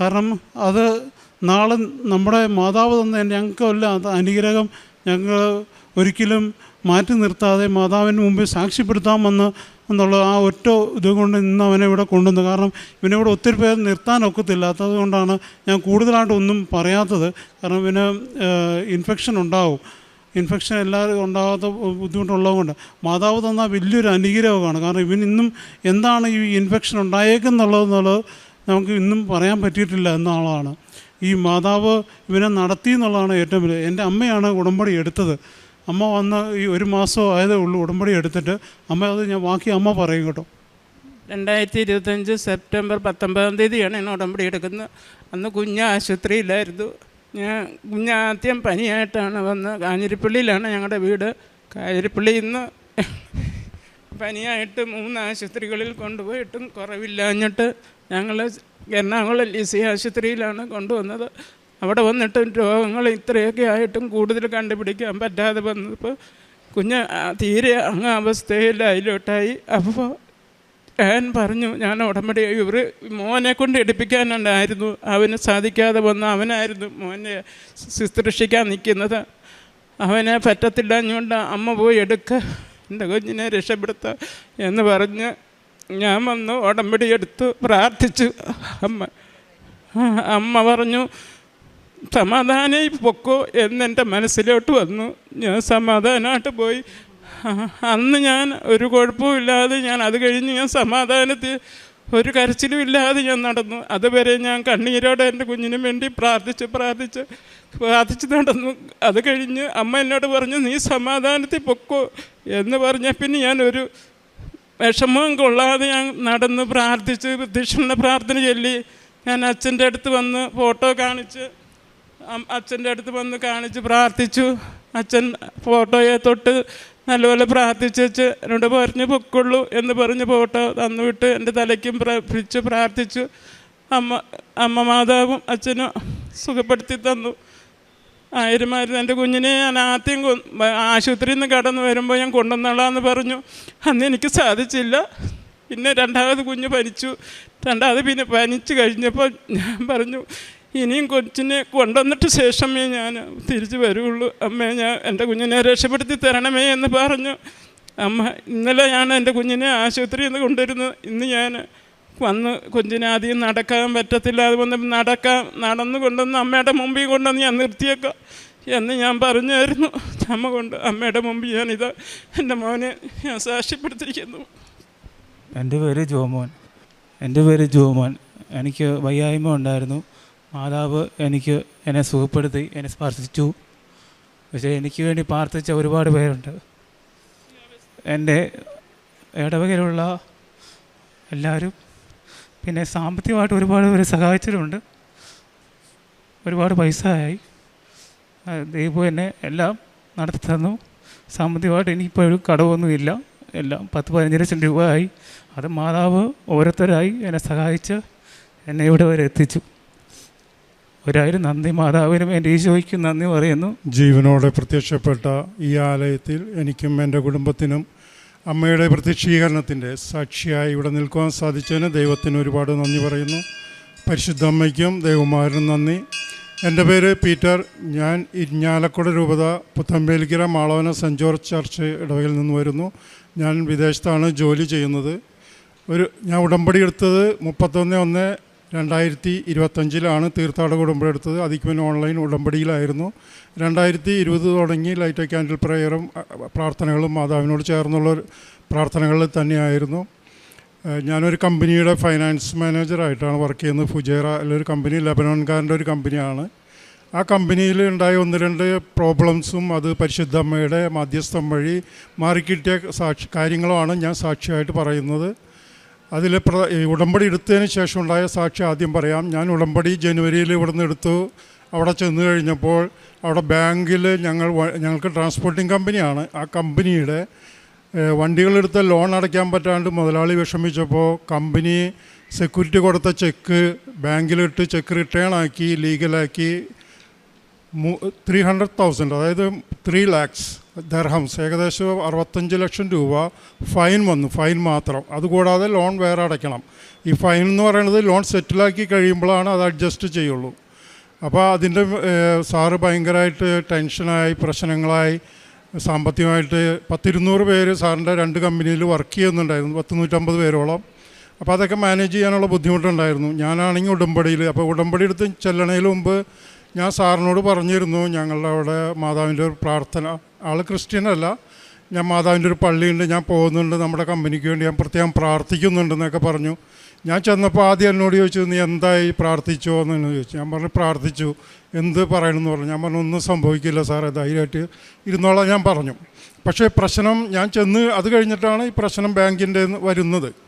കാരണം അത് നാളെ നമ്മുടെ മാതാവ് തന്ന ഞങ്ങൾക്കല്ല അനുഗ്രഹം ഞങ്ങൾ ഒരിക്കലും മാറ്റി നിർത്താതെ മാതാവിന് മുമ്പിൽ സാക്ഷ്യപ്പെടുത്താമെന്ന് എന്നുള്ള ആ ഒറ്റ ഇത് കൊണ്ട് ഇന്ന് അവനെ ഇവിടെ കൊണ്ടുവന്നു കാരണം ഇവനെ ഇവിടെ ഒത്തിരി പേർ നിർത്താൻ ഒക്കത്തില്ലാത്തത് കൊണ്ടാണ് ഞാൻ കൂടുതലായിട്ട് ഒന്നും പറയാത്തത്. കാരണം ഇവന് ഇൻഫെക്ഷൻ ഉണ്ടാവും. ഇൻഫെക്ഷൻ എല്ലാവരും ഉണ്ടാകാത്ത ബുദ്ധിമുട്ടുള്ളതുകൊണ്ട് മാതാവ് തന്ന വലിയൊരു അനുഗ്രഹമാണ്. കാരണം ഇവൻ ഇന്നും എന്താണ് ഈ ഇൻഫെക്ഷൻ ഉണ്ടായേക്കെന്നുള്ളതെന്നുള്ളത് നമുക്ക് ഇന്നും പറയാൻ പറ്റിയിട്ടില്ല എന്നുള്ളതാണ് ഈ മാതാവ് ഇവനെ നടത്തി എന്നുള്ളതാണ് ഏറ്റവും വലിയ എന്റെ അമ്മയാണ് ഉടമ്പടി എടുത്തത്. അമ്മ വന്ന ഈ ഒരു മാസം ആയതേ ഉള്ളൂ ഉടമ്പടി എടുത്തിട്ട്. അമ്മ അത് ഞാൻ ബാക്കി അമ്മ പറയും കേട്ടോ. രണ്ടായിരത്തി ഇരുപത്തഞ്ച് സെപ്റ്റംബർ പത്തൊമ്പതാം തീയതിയാണ് ഞാൻ ഉടമ്പടി എടുക്കുന്നത്. അന്ന് കുഞ്ഞ് ആശുപത്രിയിലായിരുന്നു. ഞാൻ കുഞ്ഞ് ആദ്യം പനിയായിട്ടാണ് വന്ന് കാഞ്ഞിരിപ്പള്ളിയിലാണ് ഞങ്ങളുടെ വീട്. കാഞ്ഞിരിപ്പള്ളിയിൽ നിന്ന് പനിയായിട്ട് മൂന്ന് ആശുപത്രികളിൽ കൊണ്ടുപോയിട്ടും കുറവില്ലാഞ്ഞിട്ട് ഞങ്ങൾ എറണാകുളം ലിസി ആശുപത്രിയിലാണ് കൊണ്ടുവന്നത്. അവിടെ വന്നിട്ട് രോഗങ്ങൾ ഇത്രയൊക്കെ ആയിട്ടും കൂടുതൽ കണ്ടുപിടിക്കാൻ പറ്റാതെ വന്നപ്പോൾ കുഞ്ഞ് തീരെ അങ്ങ് അവസ്ഥയിൽ അതിലോട്ടായി. അപ്പോൾ ഞാൻ പറഞ്ഞു ഞാൻ ഉടമ്പടി ഇവർ മോനെ കൊണ്ട് എടുപ്പിക്കാനുണ്ടായിരുന്നു. അവന് സാധിക്കാതെ വന്ന അവനായിരുന്നു മോനെ ശുശ്രൂഷിക്കാൻ നിൽക്കുന്നത്. അവനെ പറ്റത്തില്ല അമ്മ പോയി എടുക്ക എന്റെ കുഞ്ഞിനെ രക്ഷപ്പെടുത്ത എന്ന് പറഞ്ഞ് ഞാൻ വന്ന് ഉടമ്പടി എടുത്ത് പ്രാർത്ഥിച്ചു. അമ്മ അമ്മ പറഞ്ഞു സമാധാനം പൊക്കോ എന്നെന്റെ മനസ്സിലോട്ട് വന്നു. ഞാൻ സമാധാനമായിട്ട് പോയി. അന്ന് ഞാൻ ഒരു കുഴപ്പമില്ലാതെ ഞാൻ അത് കഴിഞ്ഞ് ഞാൻ സമാധാനത്തിൽ ഒരു കരച്ചിലും ഇല്ലാതെ ഞാൻ നടന്നു. അതുവരെ ഞാൻ കണ്ണീരോടെ എന്റെ കുഞ്ഞിനും വേണ്ടി പ്രാർത്ഥിച്ച് പ്രാർത്ഥിച്ച് പ്രാർത്ഥിച്ച് നടന്നു. അത് കഴിഞ്ഞ് അമ്മ എന്നോട് പറഞ്ഞു നീ സമാധാനത്തിൽ പൊക്കോ എന്ന് പറഞ്ഞ പിന്നെ ഞാൻ ഒരു വിഷമവും കൊള്ളാതെ ഞാൻ നടന്ന് പ്രാർത്ഥിച്ച് ദക്ഷിണ പ്രാർത്ഥന ചൊല്ലി. ഞാൻ അച്ഛന്റെ അടുത്ത് വന്ന് ഫോട്ടോ കാണിച്ച് അച്ഛന്റെ അടുത്ത് വന്ന് കാണിച്ച് പ്രാർത്ഥിച്ചു. അച്ഛൻ ഫോട്ടോയെ തൊട്ട് നല്ലപോലെ പ്രാർത്ഥിച്ച് വെച്ച് എന്നോട് പറഞ്ഞു പൊക്കുള്ളൂ എന്ന് പറഞ്ഞ് ഫോട്ടോ തന്നു വിട്ട് എന്റെ തലയ്ക്കും പിടിച്ച് പ്രാർത്ഥിച്ചു. അമ്മ അമ്മ മാതാവും അച്ഛനും സുഖപ്പെടുത്തി തന്നു. ആയിരുമായിരുന്നു എന്റെ കുഞ്ഞിനെ ഞാൻ ആദ്യം ആശുപത്രിയിൽ നിന്ന് കടന്നു വരുമ്പോൾ ഞാൻ കൊണ്ടുവന്നോളാന്ന് പറഞ്ഞു. അന്ന് എനിക്ക് സാധിച്ചില്ല. പിന്നെ രണ്ടാമത് കുഞ്ഞ് പനിച്ചു രണ്ടാമത് പിന്നെ പനിച്ചു കഴിഞ്ഞപ്പോൾ ഞാൻ പറഞ്ഞു ഇനിയും കൊച്ചിനെ കൊണ്ടുവന്നിട്ട് ശേഷമേ ഞാൻ തിരിച്ചു വരുള്ളൂ. അമ്മേ ഞാൻ എന്റെ കുഞ്ഞിനെ രക്ഷപ്പെടുത്തി തരണമേ എന്ന് പറഞ്ഞു. അമ്മ ഇന്നലെയാണ് എന്റെ കുഞ്ഞിനെ ആശുപത്രിയിൽ നിന്ന് കൊണ്ടുവരുന്നത്. ഇന്ന് ഞാൻ വന്ന് കുഞ്ഞിനെ ആദ്യം നടക്കാൻ പറ്റത്തില്ല. അത് വന്ന് നടക്കാൻ നടന്നു കൊണ്ടുവന്ന് അമ്മയുടെ മുമ്പിൽ കൊണ്ടുവന്ന് ഞാൻ നിർത്തിയേക്കാം എന്ന് ഞാൻ പറഞ്ഞായിരുന്നു. അമ്മ കൊണ്ട് അമ്മയുടെ മുമ്പിൽ ഞാനിത് എന്റെ മോനെ ഞാൻ സാക്ഷ്യപ്പെടുത്തിയിരിക്കുന്നു. എന്റെ പേര് ജോമോൻ. എന്റെ പേര് ജോമോൻ. എനിക്ക് വയ്യായ്മ ഉണ്ടായിരുന്നു. മാതാവ് എനിക്ക് എന്നെ സുഖപ്പെടുത്തി എന്നെ സ്പർശിച്ചു. പക്ഷേ എനിക്ക് വേണ്ടി പ്രാർത്ഥിച്ച ഒരുപാട് പേരുണ്ട്. എന്റെ ഇടവകയിലുള്ള എല്ലാവരും പിന്നെ സാമ്പത്തികമായിട്ട് ഒരുപാട് പേര് സഹായിച്ചിട്ടുണ്ട്. ഒരുപാട് പൈസ ആയി. ദീപു എന്നെ എല്ലാം നടത്തി തന്നു. സാമ്പത്തികമായിട്ട് എനിക്കിപ്പോഴും കടവൊന്നുമില്ല എല്ലാം പത്ത് പതിനഞ്ച് ലക്ഷം രൂപ ആയി അത് മാതാവ് ഓരോരുത്തരായി എന്നെ സഹായിച്ച് എന്നെ ഇവിടെ വരെ എത്തിച്ചു. ഒരായിരം നന്ദി മാതാവിനും എന്റെ ഈശോയ്ക്കും നന്ദി പറയുന്നു. ജീവനോടെ പ്രത്യക്ഷപ്പെട്ട ഈ ആലയത്തിൽ എനിക്കും എന്റെ കുടുംബത്തിനും അമ്മയുടെ പ്രത്യക്ഷീകരണത്തിന്റെ സാക്ഷിയായി ഇവിടെ നിൽക്കുവാൻ സാധിച്ചതിന് ദൈവത്തിന് ഒരുപാട് നന്ദി പറയുന്നു. പരിശുദ്ധ അമ്മയ്ക്കും ദൈവമാരനും നന്ദി. എന്റെ പേര് പീറ്റർ. ഞാൻ ഇരിഞ്ഞാലക്കുട രൂപത Puthenvelikkara Malavana saint George church ഇടവകയിൽ നിന്ന് വരുന്നു. ഞാൻ വിദേശത്താണ് ജോലി ചെയ്യുന്നത്. ഒരു ഞാൻ ഉടമ്പടി എടുത്തത് മുപ്പത്തൊന്ന് ഒന്ന് രണ്ടായിരത്തി ഇരുപത്തഞ്ചിലാണ് തീർത്ഥാടക ഉടമ്പടി എടുത്തത്. അതിക്ക് മുന്നേ ഓൺലൈൻ ഉടമ്പടിയിലായിരുന്നു. രണ്ടായിരത്തി ഇരുപത് തുടങ്ങി ലൈറ്റ് ക്യാൻഡിൽ പ്രയറും പ്രാർത്ഥനകളും മാതാവിനോട് ചേർന്നുള്ള പ്രാർത്ഥനകളിൽ തന്നെയായിരുന്നു. ഞാനൊരു കമ്പനിയുടെ ഫൈനാൻസ് മാനേജറായിട്ടാണ് വർക്ക് ചെയ്യുന്നത്. ഫുജേറ ഒരു കമ്പനി ലബനോൻകാരന്റെ ഒരു കമ്പനിയാണ്. ആ കമ്പനിയിൽ ഉണ്ടായ ഒന്ന് രണ്ട് പ്രോബ്ലംസും അത് പരിശുദ്ധ അമ്മയുടെ മധ്യസ്ഥം വഴി മാറിക്കിട്ടിയ സാക്ഷി കാര്യങ്ങളുമാണ് ഞാൻ സാക്ഷിയായിട്ട് പറയുന്നത്. അതിൽ ഉടമ്പടി എടുത്തതിന് ശേഷം ഉണ്ടായ സാക്ഷി ആദ്യം പറയാം. ഞാൻ ഉടമ്പടി ജനുവരിയിൽ ഇവിടുന്ന് എടുത്തു. അവിടെ ചെന്ന് കഴിഞ്ഞപ്പോൾ അവിടെ ബാങ്കിൽ ഞങ്ങൾ ഞങ്ങൾക്ക് ട്രാൻസ്പോർട്ടിംഗ് കമ്പനിയാണ് ആ കമ്പനിയുടെ വണ്ടികളെടുത്ത ലോൺ അടയ്ക്കാൻ പറ്റാണ്ട് മുതലാളി വിഷമിച്ചപ്പോൾ കമ്പനി സെക്യൂരിറ്റി കൊടുത്ത ചെക്ക് ബാങ്കിലിട്ട് ചെക്ക് റിട്ടേൺ ആക്കി ലീഗലാക്കി ത്രീ ഹൺഡ്രഡ് തൗസൻഡ് അതായത് ത്രീ ലാക്സ് ദർഹംസ് ഏകദേശം അറുപത്തഞ്ച് ലക്ഷം രൂപ ഫൈൻ വന്നു ഫൈൻ മാത്രം. അതുകൂടാതെ ലോൺ വേറെ അടയ്ക്കണം. ഈ ഫൈൻ എന്ന് പറയുന്നത് ലോൺ സെറ്റിലാക്കി കഴിയുമ്പോഴാണ് അത് അഡ്ജസ്റ്റ് ചെയ്യുള്ളൂ. അപ്പോൾ അതിന്റെ സാറ് ഭയങ്കരമായിട്ട് ടെൻഷനായി പ്രശ്നങ്ങളായി സാമ്പത്തികമായിട്ട് പത്തിരുന്നൂറ് പേര് സാറിന്റെ രണ്ട് കമ്പനിയിൽ വർക്ക് ചെയ്യുന്നുണ്ടായിരുന്നു പത്ത് നൂറ്റമ്പത് പേരോളം. അപ്പോൾ അതൊക്കെ മാനേജ് ചെയ്യാനുള്ള ബുദ്ധിമുട്ടുണ്ടായിരുന്നു. ഞാനാണെങ്കിൽ ഉടമ്പടിയിൽ അപ്പോൾ ഉടമ്പടി എടുത്ത് ചെല്ലണതിന് മുമ്പ് ഞാൻ സാറിനോട് പറഞ്ഞിരുന്നു ഞങ്ങളുടെ അവിടെ മാതാവിന്റെ ഒരു പ്രാർത്ഥന. ആൾ ക്രിസ്ത്യനല്ല. ഞാൻ മാതാവിന്റെ ഒരു പള്ളിയുണ്ട് ഞാൻ പോകുന്നുണ്ട് നമ്മുടെ കമ്പനിക്ക് വേണ്ടി ഞാൻ പ്രത്യേകം പ്രാർത്ഥിക്കുന്നുണ്ടെന്നൊക്കെ പറഞ്ഞു. ഞാൻ ചെന്നപ്പോൾ ആദ്യം എന്നോട് ചോദിച്ചു നീ എന്തായി പ്രാർത്ഥിച്ചോ? എന്ന് ചോദിച്ചു. ഞാൻ പറഞ്ഞു പ്രാർത്ഥിച്ചു. എന്ത് പറയണമെന്ന് പറഞ്ഞു. ഞാൻ പറഞ്ഞു ഒന്നും സംഭവിക്കില്ല സാറേ ധൈര്യമായിട്ട് ഇരുന്നോളാം ഞാൻ പറഞ്ഞു. പക്ഷേ പ്രശ്നം ഞാൻ ചെന്ന് അത് കഴിഞ്ഞിട്ടാണ് ഈ പ്രശ്നം ബാങ്കിന്റെ വരുന്നത്.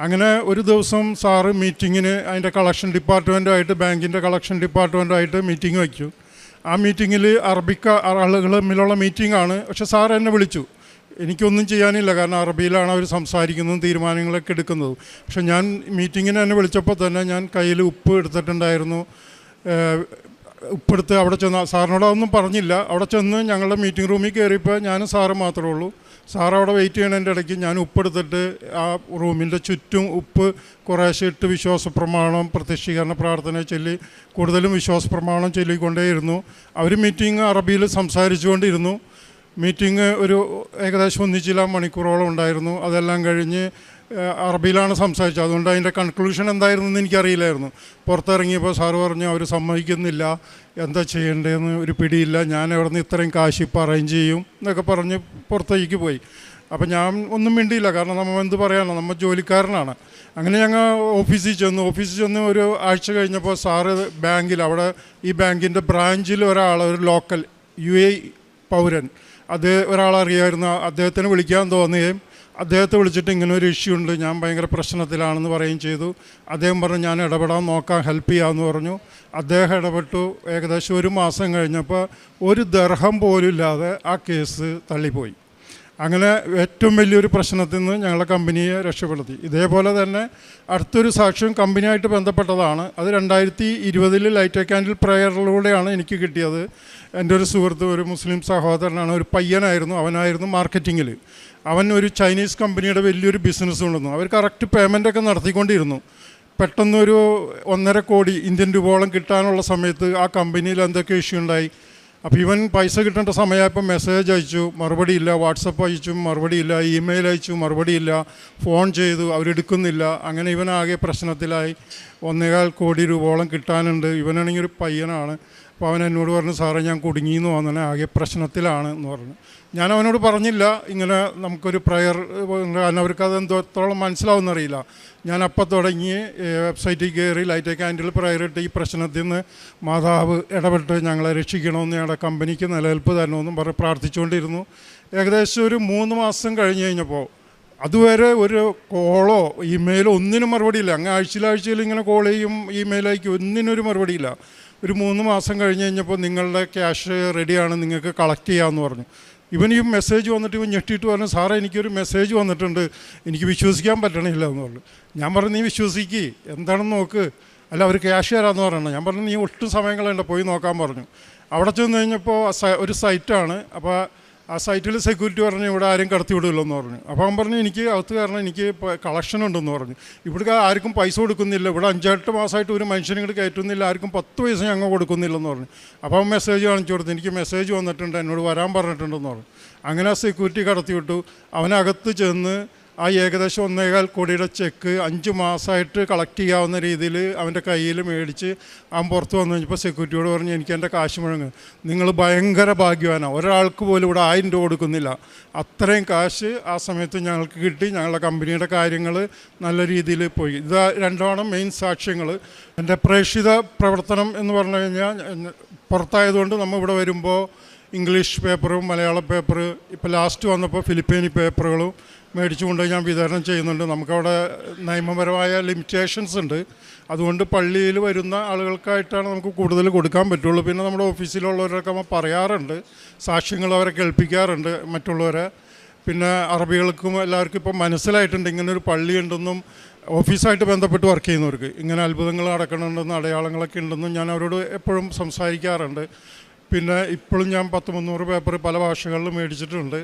അങ്ങനെ ഒരു ദിവസം സാറ് മീറ്റിങ്ങിന് അതിന്റെ കളക്ഷൻ ഡിപ്പാർട്ട്മെന്റുമായിട്ട് ബാങ്കിന്റെ കളക്ഷൻ ഡിപ്പാർട്ട്മെന്റുമായിട്ട് മീറ്റിംഗ് വയ്ക്കു ആ മീറ്റിങ്ങിൽ അറബിക്ക ആളുകൾ തമ്മിലുള്ള മീറ്റിംഗാണ്. പക്ഷെ സാർ എന്നെ വിളിച്ചു. എനിക്കൊന്നും ചെയ്യാനില്ല. കാരണം അറബിയിലാണ് അവർ സംസാരിക്കുന്നതും തീരുമാനങ്ങളൊക്കെ എടുക്കുന്നത്. പക്ഷെ ഞാൻ മീറ്റിങ്ങിന് എന്നെ വിളിച്ചപ്പോൾ തന്നെ ഞാൻ കയ്യിൽ ഉപ്പ് എടുത്തിട്ടുണ്ടായിരുന്നു. ഉപ്പെടുത്ത് അവിടെ ചെന്ന് സാറിനോട് അതൊന്നും പറഞ്ഞില്ല. അവിടെ ചെന്ന് ഞങ്ങളുടെ മീറ്റിംഗ് റൂമിൽ കയറിയപ്പോൾ ഞാനും സാറ് മാത്രമേ ഉള്ളൂ. സാർ വെയിറ്റ് ചെയ്യണതിന്റെ ഇടയ്ക്ക്. ഞാൻ ഉപ്പെടുത്തിട്ട് ആ റൂമിന്റെ ചുറ്റും ഉപ്പ് കുറേശ്ശെ ഇട്ട് വിശ്വാസ പ്രമാണം പ്രത്യക്ഷീകരണ പ്രാർത്ഥന ചൊല്ലി കൂടുതലും വിശ്വാസ പ്രമാണം ചൊല്ലിക്കൊണ്ടേയിരുന്നു. അവർ മീറ്റിംഗ് അറബിയിൽ സംസാരിച്ചുകൊണ്ടിരുന്നു. മീറ്റിംഗ് ഒരു ഏകദേശം ഒന്നിച്ചില്ല മണിക്കൂറോളം ഉണ്ടായിരുന്നു. അതെല്ലാം കഴിഞ്ഞ് അറബിയിലാണ് സംസാരിച്ചത്. അതുകൊണ്ട് അതിന്റെ കൺക്ലൂഷൻ എന്തായിരുന്നു എന്ന് എനിക്കറിയില്ലായിരുന്നു. പുറത്തിറങ്ങിയപ്പോൾ സാറ് പറഞ്ഞു അവർ സമ്മതിക്കുന്നില്ല. എന്താ ചെയ്യേണ്ടതെന്ന് ഒരു പിടിയില്ല. ഞാൻ അവിടെ നിന്ന് ഇത്രയും കാശ് ഇപ്പോൾ അറേഞ്ച് ചെയ്യും എന്നൊക്കെ പറഞ്ഞ് പുറത്തേക്ക് പോയി. അപ്പം ഞാൻ ഒന്നും മിണ്ടിയില്ല. കാരണം നമ്മൾ എന്ത് പറയാനോ? നമ്മൾ ജോലിക്കാരനാണ്. അങ്ങനെ ഞങ്ങൾ ഓഫീസിൽ ചെന്നു. ഓഫീസിൽ ചെന്ന് ഒരു ആഴ്ച കഴിഞ്ഞപ്പോൾ സാറ് ബാങ്കിൽ അവിടെ ഈ ബാങ്കിന്റെ ബ്രാഞ്ചിൽ ഒരാൾ ഒരു ലോക്കൽ യു എ പൗരൻ. അത് ഒരാളറിയായിരുന്നു. അദ്ദേഹത്തിന് വിളിക്കാൻ തോന്നുകയും അദ്ദേഹത്തെ വിളിച്ചിട്ട് ഇങ്ങനെ ഒരു ഇഷ്യൂ ഉണ്ട് ഞാൻ ഭയങ്കര പ്രശ്നത്തിലാണെന്ന് പറയുകയും ചെയ്തു. അദ്ദേഹം പറഞ്ഞു ഞാൻ ഇടപെടാൻ നോക്കാം ഹെൽപ്പ് ചെയ്യാമെന്ന് പറഞ്ഞു. അദ്ദേഹം ഇടപെട്ടു. ഏകദേശം ഒരു മാസം കഴിഞ്ഞപ്പോൾ ഒരു ദർഹം പോലും ഇല്ലാതെ ആ കേസ് തള്ളിപ്പോയി. അങ്ങനെ ഏറ്റവും വലിയൊരു പ്രശ്നത്തിൽ നിന്ന് ഞങ്ങളുടെ കമ്പനിയെ രക്ഷപ്പെടുത്തി. ഇതേപോലെ തന്നെ അടുത്തൊരു സാക്ഷ്യം കമ്പനിയായിട്ട് ബന്ധപ്പെട്ടതാണ്. അത് രണ്ടായിരത്തി ഇരുപതിൽ ലൈറ്റ് ക്യാൻഡിൽ പ്രയറിലൂടെയാണ് എനിക്ക് കിട്ടിയത്. എന്റെ ഒരു സുഹൃത്ത് ഒരു മുസ്ലിം സഹോദരനാണ് ഒരു പയ്യനായിരുന്നു അവനായിരുന്നു മാർക്കറ്റിങ്ങിൽ. അവൻ ഒരു ചൈനീസ് കമ്പനിയുടെ വലിയൊരു ബിസിനസ് കൊണ്ടുവന്നു. അവർ കറക്റ്റ് പേയ്മെന്റൊക്കെ നടത്തിക്കൊണ്ടിരുന്നു. പെട്ടെന്നൊരു ഒന്നര കോടി ഇന്ത്യൻ രൂപയോളം കിട്ടാനുള്ള സമയത്ത് ആ കമ്പനിയിൽ എന്തൊക്കെ ഇഷ്യൂ ഉണ്ടായി. അപ്പോൾ ഇവൻ പൈസ കിട്ടേണ്ട സമയമായപ്പോൾ മെസ്സേജ് അയച്ചു. മറുപടി മറുപടിയില്ല വാട്സപ്പ് അയച്ചു. മറുപടിയില്ല ഇമെയിൽ അയച്ചു. മറുപടിയില്ല ഫോൺ ചെയ്തു. അവരെടുക്കുന്നില്ല അങ്ങനെ ഇവൻ ആകെ പ്രശ്നത്തിലായി. ഒന്നേകാൽ കോടി രൂപയോളം കിട്ടാനുണ്ട്. ഇവനാണെങ്കിൽ ഒരു പയ്യനാണ്. അപ്പോൾ അവൻ എന്നോട് പറഞ്ഞു സാറേ ഞാൻ കുടുങ്ങിയെന്ന് തോന്നണേ ആകെ പ്രശ്നത്തിലാണ് എന്ന് പറഞ്ഞു. ഞാൻ അവനോട് പറഞ്ഞില്ല. ഇങ്ങനെ നമുക്കൊരു പ്രയർ കാരണം അവർക്ക് അത് എന്തോത്തോളം മനസ്സിലാവുമെന്നറിയില്ല ഞാൻ അപ്പം തുടങ്ങി വെബ്സൈറ്റിൽ കയറി ലൈറ്റ് ക്യാൻഡിൽ പ്രയർ ഇട്ട് ഈ പ്രശ്നത്തിൽ നിന്ന് മാതാവ് ഇടപെട്ട് ഞങ്ങളെ രക്ഷിക്കണമെന്ന് ഞങ്ങളുടെ കമ്പനിക്ക് നിലനിൽപ്പ് തരണമെന്നും പറഞ്ഞ് പ്രാർത്ഥിച്ചുകൊണ്ടിരുന്നു. ഏകദേശം ഒരു മൂന്ന് മാസം കഴിഞ്ഞ് കഴിഞ്ഞപ്പോൾ അതുവരെ ഒരു കോളോ ഇമെയിലോ ഒന്നിനും മറുപടിയില്ല അങ്ങ് ആഴ്ചയിലാഴ്ചയിൽ ഇങ്ങനെ കോൾ ചെയ്യും ഇമെയിൽ അയക്കും ഒന്നിനൊരു മറുപടിയില്ല ഒരു മൂന്ന് മാസം കഴിഞ്ഞ് കഴിഞ്ഞപ്പോൾ നിങ്ങളുടെ ക്യാഷ് റെഡിയാണ് നിങ്ങൾക്ക് കളക്ട് ചെയ്യാമെന്ന് പറഞ്ഞു. ഇവൻ ഈ മെസ്സേജ് വന്നിട്ട് ഇവൻ ഞെട്ടിയിട്ട് പറഞ്ഞു സാറേ എനിക്കൊരു മെസ്സേജ് വന്നിട്ടുണ്ട്. എനിക്ക് വിശ്വസിക്കാൻ പറ്റണില്ല എന്ന് പറഞ്ഞു. ഞാൻ പറഞ്ഞു നീ വിശ്വസിക്ക്. എന്താണെന്ന് നോക്ക്. അല്ല അവർ ക്യാഷ് തരാമെന്ന് പറയണം ഞാൻ പറഞ്ഞു നീ ഒട്ടും സമയം കളയണ്ട. പോയി നോക്കാൻ പറഞ്ഞു. അവിടെ ചെന്ന് കഴിഞ്ഞപ്പോൾ ഒരു സൈറ്റാണ് അപ്പോൾ ആ സൈറ്റിൽ സെക്യൂരിറ്റി പറഞ്ഞു ഇവിടെ ആരും കടത്തി വിടില്ലെന്ന് പറഞ്ഞു. അപ്പോൾ അവൻ പറഞ്ഞു എനിക്ക് അകത്ത് കാരണം എനിക്ക് കളക്ഷൻ ഉണ്ടെന്ന് പറഞ്ഞു. ഇവിടെ ആർക്കും പൈസ കൊടുക്കുന്നില്ല. ഇവിടെ അഞ്ചെട്ട് മാസമായിട്ട് ഒരു മനുഷ്യനും ഇങ്ങോട്ട് കയറ്റുന്നില്ല. ആർക്കും പത്ത് പൈസ ഞങ്ങൾ കൊടുക്കുന്നില്ലെന്ന് പറഞ്ഞു. അപ്പോൾ അവൻ മെസ്സേജ് കാണിച്ചു കൊടുത്തു. എനിക്ക് മെസ്സേജ് വന്നിട്ടുണ്ട് എന്നോട് വരാൻ പറഞ്ഞിട്ടുണ്ടെന്ന് പറഞ്ഞു. അങ്ങനെ ആ സെക്യൂരിറ്റി കടത്തി വിട്ടു. അവനകത്ത് ചെന്ന് ആ ഏകദേശം ഒന്നേകാൽ കോടിയുടെ ചെക്ക് അഞ്ച് മാസമായിട്ട് കളക്ട് ചെയ്യാവുന്ന രീതിയിൽ അവന്റെ കയ്യിൽ മേടിച്ച് അവൻ പുറത്ത് വന്നു കഴിഞ്ഞപ്പോൾ സെക്യൂരിറ്റിയോട് പറഞ്ഞ് എനിക്ക് എന്റെ കാശ് മുഴങ്ങ്. നിങ്ങൾ ഭയങ്കര ഭാഗ്യവാനാണ് ഒരാൾക്ക് പോലും ഇവിടെ ആയിരം രൂപ കൊടുക്കുന്നില്ല. അത്രയും കാശ് ആ സമയത്ത് ഞങ്ങൾക്ക് കിട്ടി. ഞങ്ങളുടെ കമ്പനിയുടെ കാര്യങ്ങൾ നല്ല രീതിയിൽ പോയി. ഇത് രണ്ടാണ് മെയിൻ സാക്ഷ്യങ്ങൾ. എന്റെ പ്രേക്ഷിത പ്രവർത്തനം എന്ന് പറഞ്ഞു കഴിഞ്ഞാൽ പുറത്തായതുകൊണ്ട് നമ്മൾ ഇവിടെ വരുമ്പോൾ ഇംഗ്ലീഷ് പേപ്പറും മലയാള പേപ്പർ ഇപ്പോൾ ലാസ്റ്റ് വന്നപ്പോൾ ഫിലിപ്പീനി പേപ്പറുകളും മേടിച്ചുകൊണ്ട് ഞാൻ വിതരണം ചെയ്യുന്നുണ്ട്. നമുക്കവിടെ നിയമപരമായ ലിമിറ്റേഷൻസ് ഉണ്ട്. അതുകൊണ്ട് പള്ളിയിൽ വരുന്ന ആളുകൾക്കായിട്ടാണ് നമുക്ക് കൂടുതൽ കൊടുക്കാൻ പറ്റുള്ളൂ. പിന്നെ നമ്മുടെ ഓഫീസിലുള്ളവരൊക്കെ പറയാറുണ്ട്. സാക്ഷ്യങ്ങൾ അവരെ കേൾപ്പിക്കാറുണ്ട് മറ്റുള്ളവരെ. പിന്നെ അറബികൾക്കും എല്ലാവർക്കും ഇപ്പം മനസ്സിലായിട്ടുണ്ട് ഒരു പള്ളിയുണ്ടെന്നും ഓഫീസായിട്ട് ബന്ധപ്പെട്ട് വർക്ക് ചെയ്യുന്നവർക്ക്. ഇങ്ങനെ അത്ഭുതങ്ങൾ നടക്കണമെന്നും അടയാളങ്ങളൊക്കെ ഉണ്ടെന്നും ഞാൻ അവരോട് എപ്പോഴും സംസാരിക്കാറുണ്ട്. പിന്നെ ഇപ്പോഴും ഞാൻ പത്ത് മുന്നൂറ് പേപ്പർ പല ഭാഷകളിലും മേടിച്ചിട്ടുണ്ട്.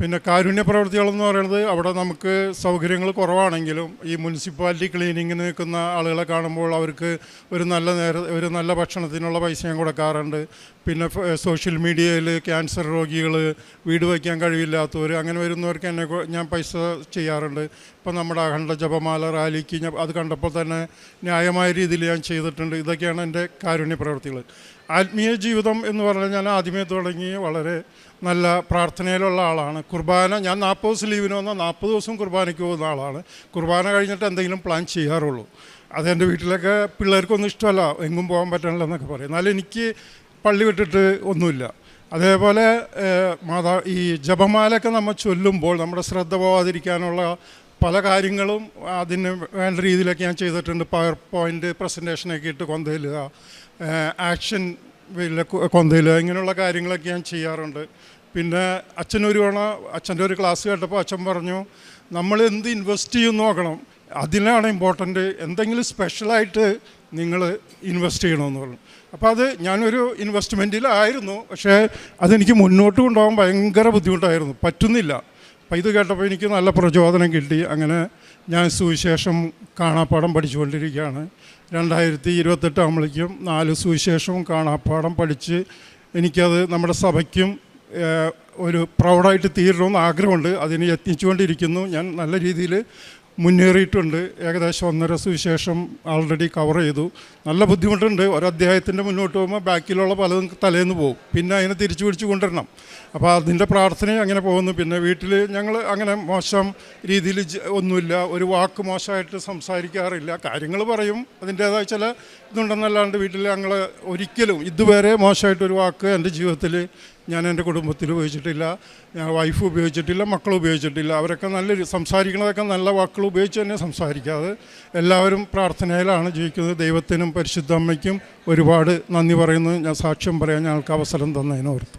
പിന്നെ കാരുണ്യ പ്രവൃത്തികളെന്ന് പറയുന്നത് അവിടെ നമുക്ക് സൗകര്യങ്ങൾ കുറവാണെങ്കിലും ഈ മുനിസിപ്പാലിറ്റി ക്ലീനിങ്ങിന് നിൽക്കുന്ന ആളുകളെ കാണുമ്പോൾ അവർക്ക് ഒരു നല്ല നേര ഒരു നല്ല ഭക്ഷണത്തിനുള്ള പൈസയും കൊടുക്കാറുണ്ട്. പിന്നെ സോഷ്യൽ മീഡിയയിൽ ക്യാൻസർ രോഗികൾ വീട് വയ്ക്കാൻ കഴിവില്ലാത്തവർ അങ്ങനെ വരുന്നവർക്ക് എന്നെ ഞാൻ പൈസ ചെയ്യാറുണ്ട്. ഇപ്പം നമ്മുടെ അഖണ്ഡ ജപമാല റാലിക്ക് ഞാൻ അത് കണ്ടപ്പോൾ തന്നെ ന്യായമായ രീതിയിൽ ഞാൻ ചെയ്തിട്ടുണ്ട്. ഇതൊക്കെയാണ് എന്റെ കാരുണ്യ പ്രവൃത്തികൾ ആത്മീയ ജീവിതം എന്ന് പറഞ്ഞാൽ ഞാൻ ആദ്യമേ തുടങ്ങി വളരെ നല്ല പ്രാർത്ഥനയിലുള്ള ആളാണ്. കുർബാന ഞാൻ നാൽപ്പത് ദിവസം ലീവിന് വന്നാൽ നാൽപ്പത് ദിവസം കുർബാനയ്ക്ക് പോകുന്ന ആളാണ്. കുർബാന കഴിഞ്ഞിട്ട് എന്തെങ്കിലും പ്ലാൻ ചെയ്യാറുള്ളൂ. അതെന്റെ വീട്ടിലൊക്കെ പിള്ളേർക്കൊന്നും ഇഷ്ടമല്ല. എങ്ങും പോകാൻ പറ്റണില്ല എന്നൊക്കെ പറയും. എന്നാലും എനിക്ക് പള്ളി വിട്ടിട്ട് ഒന്നുമില്ല. അതേപോലെ മാതാ ഈ ജപമാലയൊക്കെ നമ്മൾ ചൊല്ലുമ്പോൾ നമ്മുടെ ശ്രദ്ധ പോവാതിരിക്കാനുള്ള പല കാര്യങ്ങളും അതിന് വേണ്ട രീതിയിലൊക്കെ ഞാൻ ചെയ്തിട്ടുണ്ട്. പവർ പോയിന്റ് പ്രസന്റേഷനൊക്കെ ഇട്ട് കൊന്തയിലുക ആക്ഷൻ കൊന്തയിലുക ഇങ്ങനെയുള്ള കാര്യങ്ങളൊക്കെ ഞാൻ ചെയ്യാറുണ്ട്. പിന്നെ അച്ഛനൊരു തവണ അച്ഛന്റെ ഒരു ക്ലാസ് കേട്ടപ്പോൾ അച്ഛൻ പറഞ്ഞു നമ്മൾ എന്ത് ഇൻവെസ്റ്റ് ചെയ്യും നോക്കണം. അതിനാണ് ഇമ്പോർട്ടന്റ് എന്തെങ്കിലും സ്പെഷ്യലായിട്ട് നിങ്ങൾ ഇൻവെസ്റ്റ് ചെയ്യണമെന്ന് പറഞ്ഞു. അപ്പോൾ അത് ഞാനൊരു ഇൻവെസ്റ്റ്മെന്റിലായിരുന്നു പക്ഷേ അതെനിക്ക് മുന്നോട്ട് കൊണ്ടുപോകാൻ ഭയങ്കര ബുദ്ധിമുട്ടായിരുന്നു. പറ്റുന്നില്ല. അപ്പോൾ ഇത് കേട്ടപ്പോൾ എനിക്ക് നല്ല പ്രചോദനം കിട്ടി. അങ്ങനെ ഞാൻ സുവിശേഷം കാണാപ്പാടം പഠിച്ചുകൊണ്ടിരിക്കുകയാണ്. രണ്ടായിരത്തി ഇരുപത്തെട്ടാകുമ്പോഴേക്കും നാല് സുവിശേഷവും കാണാപ്പാടം പഠിച്ച് എനിക്കത് നമ്മുടെ സഭയ്ക്കും ഒരു പ്രൗഡായിട്ട് തീരണമെന്ന് ആഗ്രഹമുണ്ട്. അതിന് യത്നിച്ചുകൊണ്ടിരിക്കുന്നു. ഞാൻ നല്ല രീതിയിൽ മുന്നേറിയിട്ടുണ്ട്. ഏകദേശം ഒന്നര സുവിശേഷം ആൾറെഡി കവർ ചെയ്തു. നല്ല ബുദ്ധിമുട്ടുണ്ട്. ഒരധ്യായത്തിന്റെ മുന്നോട്ട് പോകുമ്പോൾ ബാക്കിലുള്ള പലതും തലേന്ന് പോകും. പിന്നെ അതിനെ തിരിച്ചു പിടിച്ച് കൊണ്ടുവരണം. അപ്പോൾ അതിന്റെ പ്രാർത്ഥന അങ്ങനെ പോകുന്നു. പിന്നെ വീട്ടിൽ ഞങ്ങൾ അങ്ങനെ മോശം രീതിയിൽ ഒന്നുമില്ല. ഒരു വാക്ക് മോശമായിട്ട് സംസാരിക്കാറില്ല. കാര്യങ്ങൾ പറയും. അതിന്റേതായ ചില ഇതുണ്ടെന്നല്ലാണ്ട് വീട്ടിൽ ഞങ്ങൾ ഒരിക്കലും ഇതുവരെ മോശമായിട്ടൊരു വാക്ക് എന്റെ ജീവിതത്തിൽ ഞാൻ എന്റെ കുടുംബത്തിൽ ഉപയോഗിച്ചിട്ടില്ല. ഞാൻ വൈഫ് ഉപയോഗിച്ചിട്ടില്ല മക്കൾ ഉപയോഗിച്ചിട്ടില്ല. അവരൊക്കെ നല്ല സംസാരിക്കുന്നതൊക്കെ നല്ല വാക്കുകൾ ഉപയോഗിച്ച് തന്നെ സംസാരിക്കാതെ എല്ലാവരും പ്രാർത്ഥനയിലാണ് ജീവിക്കുന്നത്. ദൈവത്തിനും പരിശുദ്ധ അമ്മയ്ക്കും ഒരുപാട് നന്ദി പറയുന്നു ഞാൻ സാക്ഷ്യം പറയാൻ ഞങ്ങൾക്ക് അവസരം തന്നതിനോർത്ത്.